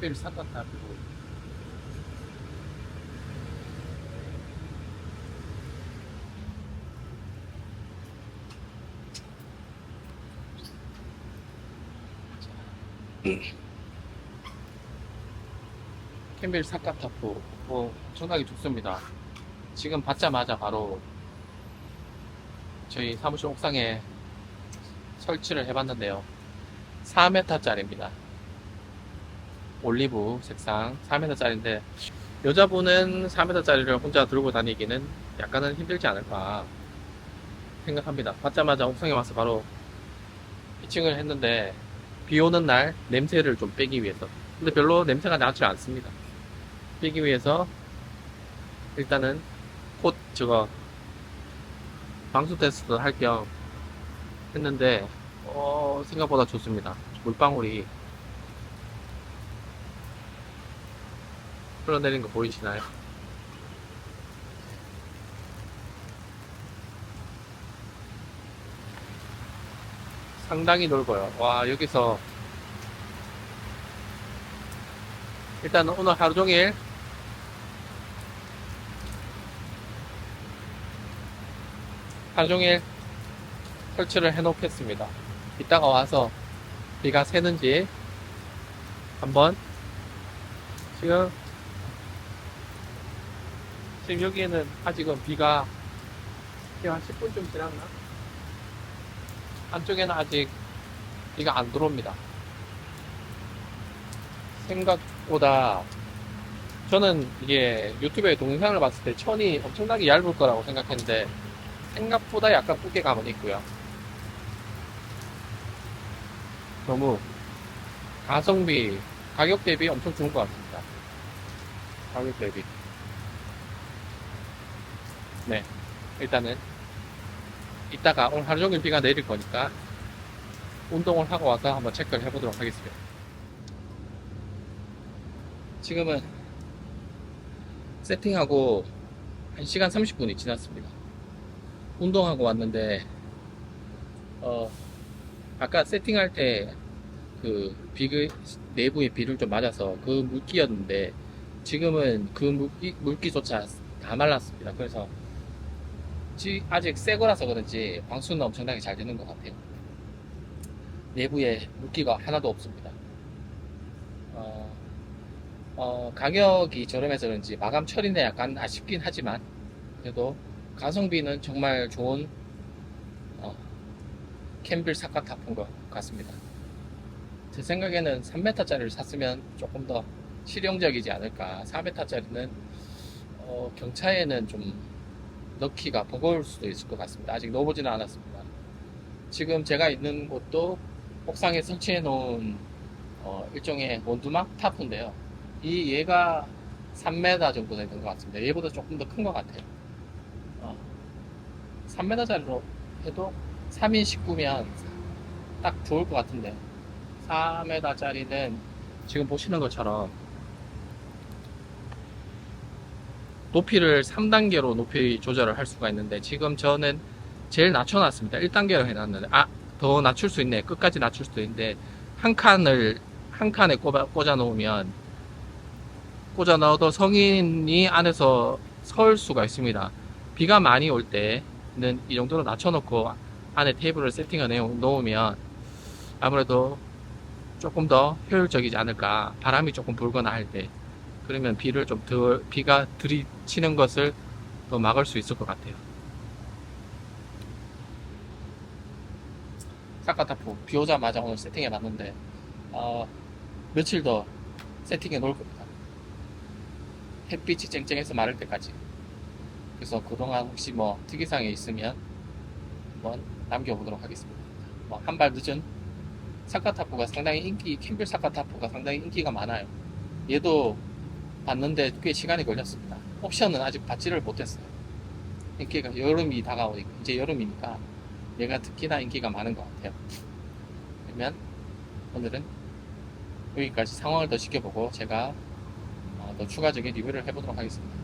캠벨 사과타프 캠벨 사과타프 뭐 엄청나게 좋습니다. 지금 받자마자 바로 저희 사무실 옥상에 설치를 해봤는데요. 4m짜리입니다. 올리브 색상 4m짜리인데 여자분은 4m짜리를 혼자 들고 다니기는 약간은 힘들지 않을까 생각합니다. 받자마자 옥상에 와서 바로 피칭을 했는데 비 오는 날 냄새를 좀 빼기 위해서 근데 별로 냄새가 나지 않습니다. 빼기 위해서 일단은 콧 저거 방수 테스트 할 겸 했는데 어, 생각보다 좋습니다. 물방울이 흘러내리는 거 보이시나요? 상당히 넓어요. 와, 여기서 일단 오늘 하루 종일 하루 종일 설치를 해 놓겠습니다. 이따가 와서 비가 새는지 한번 지금 지금 여기에는 아직은 비가 지금 한 10분쯤 지났나? 안쪽에는 아직 비가 안 들어옵니다. 생각보다 저는 이게 유튜브에 동영상을 봤을 때 천이 엄청나게 얇을 거라고 생각했는데 생각보다 약간 두께감은 있고요. 너무 가성비 가격 대비 엄청 좋은 것 같습니다. 가격 대비. 네, 일단은 이따가 오늘 하루 종일 비가 내릴 거니까 운동을 하고 와서 한번 체크를 해보도록 하겠습니다. 지금은 세팅하고 1시간 30분이 지났습니다. 운동하고 왔는데 어 아까 세팅할 때 그 비그 내부에 비를 좀 맞아서 그 물기였는데 지금은 그 물기, 물기조차 다 말랐습니다. 그래서 지- 아직 새 거라서 그런지 방수는 엄청나게 잘 되는 것 같아요. 내부에 물기가 하나도 없습니다. 어, 어, 가격이 저렴해서 그런지 마감 처리는 약간 아쉽긴 하지만 그래도 가성비는 정말 좋은 어, 캠빌 사카타프인 것 같습니다. 제 생각에는 3m짜리를 샀으면 조금 더 실용적이지 않을까. 4m짜리는 어, 경차에는 좀 넣기가 버거울 수도 있을 것 같습니다. 아직 넣어보지는 않았습니다. 지금 제가 있는 곳도 옥상에 설치해 놓은 어, 일종의 원두막 타프인데요. 이 얘가 3m 정도 되는 것 같습니다. 얘보다 조금 더 큰 것 같아요. 어, 3m짜리로 해도 3인 식구면 딱 좋을 것 같은데 4m짜리는 지금 보시는 것처럼 높이를 3단계로 높이 조절을 할 수가 있는데 지금 저는 제일 낮춰놨습니다. 1단계로 해놨는데 아 더 낮출 수 있네. 끝까지 낮출 수도 있는데 한 칸을 한 칸에 꽂아, 꽂아 놓으면 꽂아 넣어도 성인이 안에서 설 수가 있습니다. 비가 많이 올 때는 이 정도로 낮춰놓고 안에 테이블을 세팅해 놓으면 아무래도 조금 더 효율적이지 않을까. 바람이 조금 불거나 할 때. 그러면 비를 좀 덜, 비가 들이치는 것을 더 막을 수 있을 것 같아요. 사카타프 비 오자마자 오늘 세팅해 놨는데, 어, 며칠 더 세팅해 놓을 겁니다. 햇빛이 쨍쨍해서 마를 때까지. 그래서 그동안 혹시 뭐 특이사항이 있으면 한번 남겨보도록 하겠습니다. 뭐 한 발 늦은 사카타프가 상당히 인기, 캠빌 사카타프가 상당히 인기가 많아요. 얘도 봤는데 꽤 시간이 걸렸습니다. 옵션은 아직 받지를 못했어요. 인기가 여름이 다가오니까 이제 여름이니까 얘가 특히나 인기가 많은 것 같아요. 그러면 오늘은 여기까지 상황을 더 지켜보고 제가 어, 더 추가적인 리뷰를 해보도록 하겠습니다.